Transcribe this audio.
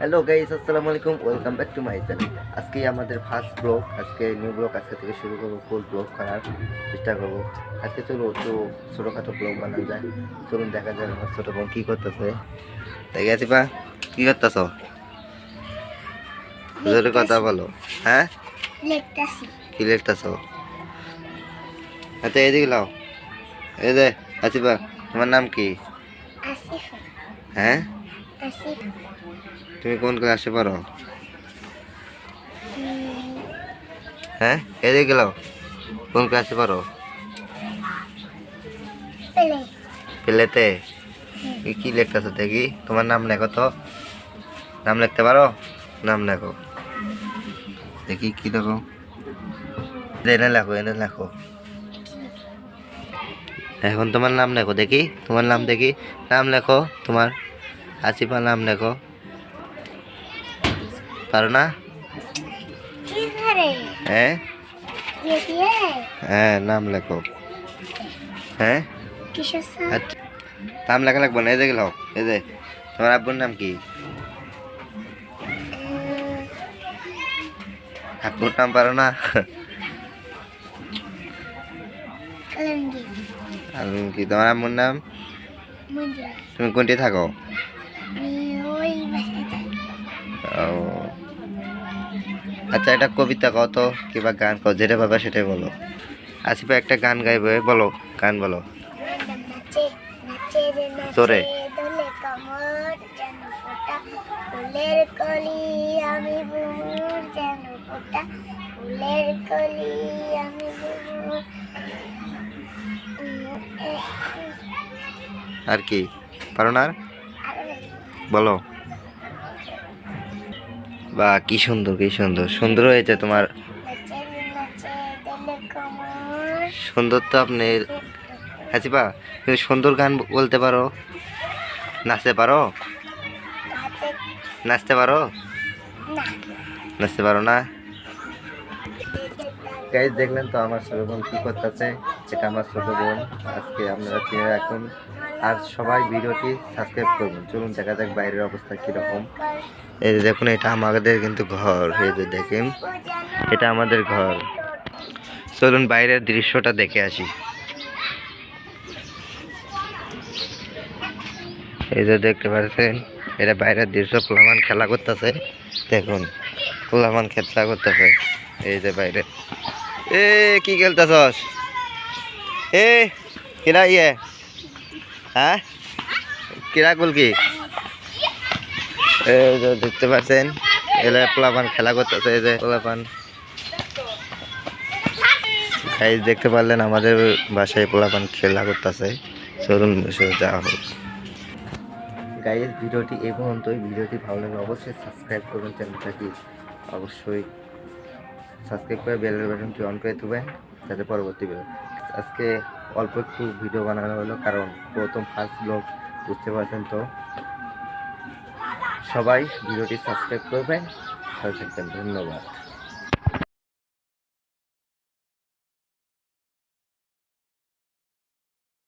Hello guys আসসালামু আলাইকুম welcome back to my channel আজকে আমাদের ফার্স্ট ব্লগ আজকে নিউ ব্লগ আজকে থেকে শুরু করব ফুল ব্লগ করার চেষ্টা করব। আজকে চলো একটু ছোটোখাটো ব্লগ বানানো যায়। চলুন দেখা যায় আমার ছোটো বোন কী করতেছে। দেখে আছি পা কী করতেছ? জোরে কথা বলো। হ্যাঁ? কি লিখতেছ আচ্ছা এদিকে লাও। এই দে আছি পা তোমার নাম কি? আসিফা হ্যাঁ? আসিফ। তুমি কোন ক্লাসে পড়ো? হ্যাঁ? এদিকে গেলাও কোন ক্লাসে পড়ো? পেলে। পেলেতে? কি কি লিখতেছো দেখি? তোমার নাম লেখো তো। নাম লিখতে পারো? নাম লেখো। দেখি কি লেখো। এনে লেখো এনে লেখো। এখন তোমার নাম লেখো দেখি? তোমার নাম দেখি? নাম লেখো তোমার আসিফা নাম লেখো। পারো না? কি করে হ্যাঁ? দিয়ে দিয়ে হ্যাঁ নাম লেখো। হ্যাঁ? কিসের সাথে আচ্ছা নাম লেখা লাগবো না এই যে গেলাও এই যে তোমার আব্বুর নাম কি? আব্বুর নাম পারো না? আর কি তোমার আম্মুর নাম? তুমি কোনটি থাকো? আমি ও। আচ্ছা একটা কবিতা কও তো কিংবা গান কও যেটা পাবা সেটাই বলো। আসিফা একটা গান গাইবে বলো গান বলো। জোরে। ফুলের কলি আমি যেন ফোটা ফুলের কলি আমি আর কি? পারো না বলো। বা কি সুন্দর কি সুন্দর। সুন্দর হয়েছে তোমার। সুন্দর তো আপনি। হাসিবা তুমি সুন্দর গান বলতে পারো। নাচতে পারো? নাচতে পারো? নাচতে পারো না? গাইজ দেখলেন তো আমার বোন কী করতেছে? এটা আমার ছোট বোন আজকে আপনারা চিনে রাখুন। আর সবাই ভিডিওটি সাবস্ক্রাইব করবেন চলুন দেখা যাক বাইরের অবস্থা কীরকম। এই যে দেখুন, এটা আমাদের কিন্তু ঘর। এই যে দেখেন, এটা আমাদের ঘর। চলুন বাইরের দৃশ্যটা দেখে আসি। এই যে দেখতে পাচ্ছেন, এটা বাইরের দৃশ্য। পোলামান খেলা করতেছে। দেখুন পোলামান খেলা করতেছে। এই যে বাইরে। এ, কি খেলতেছস? এ, কিরা ইয়ে? হ্যাঁ কিরা গোল কি? এই দেখতে পাচ্ছেন, এলে পোলাপান খেলা করতেছে, এই যে পোলাপান। গাইজ দেখতে পারলেন, আমাদের বাসায় পোলাপান খেলা করতেছে। চলুন যাওয়া হোক। গাইজ ভিডিওটি এই পর্যন্তই। ভিডিওটি ভালো লাগলে অবশ্যই সাবস্ক্রাইব করবেন, চ্যানেলটাকে অবশ্যই সাবস্ক্রাইব করে বেলের বাটনটি অন করে দেবেন, যাতে পরবর্তী ভিডিও আজকে অল্প একটু ভিডিও বানানো হলো, কারণ প্রথম ফার্স্ট ব্লগ বুঝতে পারছেন তো? সবাই ভিডিওটি সাবস্ক্রাইব করবেন সাথে থাকবেন, ধন্যবাদ।